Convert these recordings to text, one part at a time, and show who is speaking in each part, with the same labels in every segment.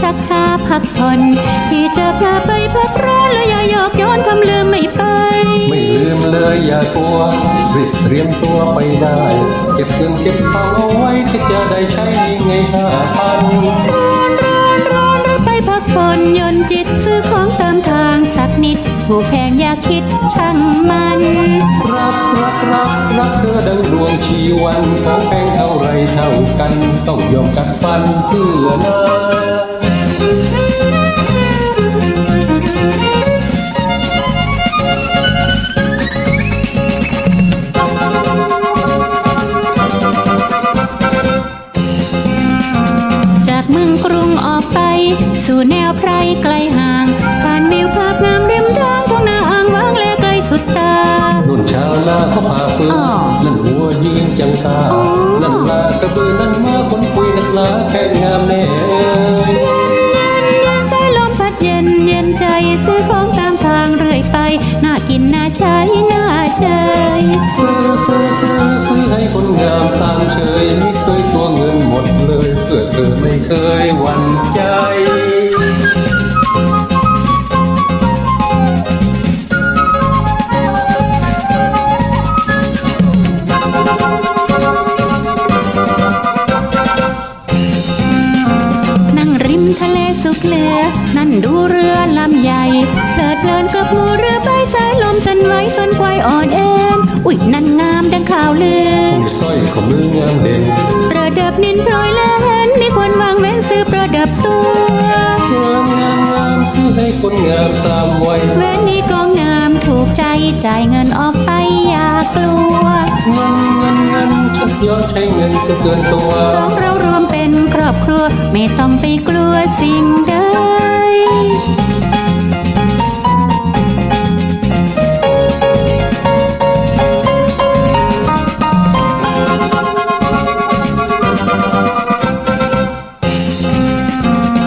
Speaker 1: ชักช้าพักผ่อนพี่จะพาไปพักร้อนแล้วอย่าหยอกย้อนทำลืมไม่ไป
Speaker 2: ไม่ลืมเลยอย่ากลัวรีบเตรียมตัวไปได้ เก็บเงินเก็บ
Speaker 1: ถูกแพงอย่าคิดช่างมัน
Speaker 2: รักรักรักรักเธอดังดวงชีวันของแพงเท่าไรเท่ากัน ต้องยอมกัดฟันเพื่อนา
Speaker 1: จากเมืองกรุงออกไปสู่แนวไพรไกลห่าง
Speaker 2: ยืนจังกานั่นลากระเบือนั่นมาคนคุยนักลาแค่งามแน่เอ้ย
Speaker 1: เย็นใจลมพัดเย็นเย็นใจซื้อของตามทางเรื่อยไป น่ากินน่าใช้น่าเชย
Speaker 2: ซื้อซื้อซื้อซื้อให้คนงามสร้างเชยไม่เคย
Speaker 1: นั่นดูเรือลำใหญ่เพลิดเพลินกับหมูเรือใบสายลมสันไหวส่วนควายอ่อนเอ็นอุ๊ยนั่นงามดังข่าวลือ
Speaker 2: มีสร้อยข้อมืองามเด่น
Speaker 1: ประดับนินพลอยและเห็นมีควรวางเว้นซื้อประดับตัว
Speaker 2: งามงามงามซื้อให้คนงามสามวัย
Speaker 1: แหวนนี้ก็งามถูกใจจ่ายเงินออกไปอย่ากลัว
Speaker 2: เงินเงินเงินฉันยอมใช้เงินจนเกินตัว
Speaker 1: สองเรารวมเป็นครอบครัวไม่ต้องไปกลัวสิ่งใด
Speaker 2: เ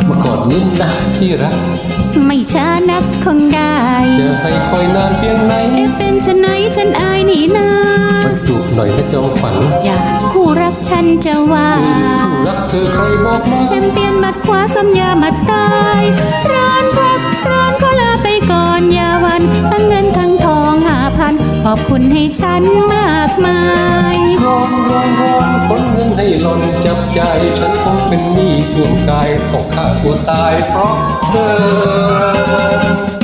Speaker 2: มื่อก่อนนี้นะที่รัก
Speaker 1: ไม่ช้านักคงได้
Speaker 2: จะให้คอยนานเพียงไหน
Speaker 1: เอ๊ะเป็นชะไหนฉันอายนี่นา
Speaker 2: มันจูบ หน่อยนะจอมขวัญ
Speaker 1: อยากคู่รักฉันจะว่า
Speaker 2: ผู้รักเธอใครบอกมา
Speaker 1: แชมเปี้ยนมัดขวาสัญญามัดตายร้อนพักร้อนขอลาไปก่อนอย่าหวันทั้งเงินทั้งทองหาพันขอบคุณให้ฉันมากมาย
Speaker 2: ร้อนร้อนร้อนคนเงินให้หล่นจับใจฉันคงเป็นหนี้ท่วมกายต้องฆ่าตัวตายเพราะเธอ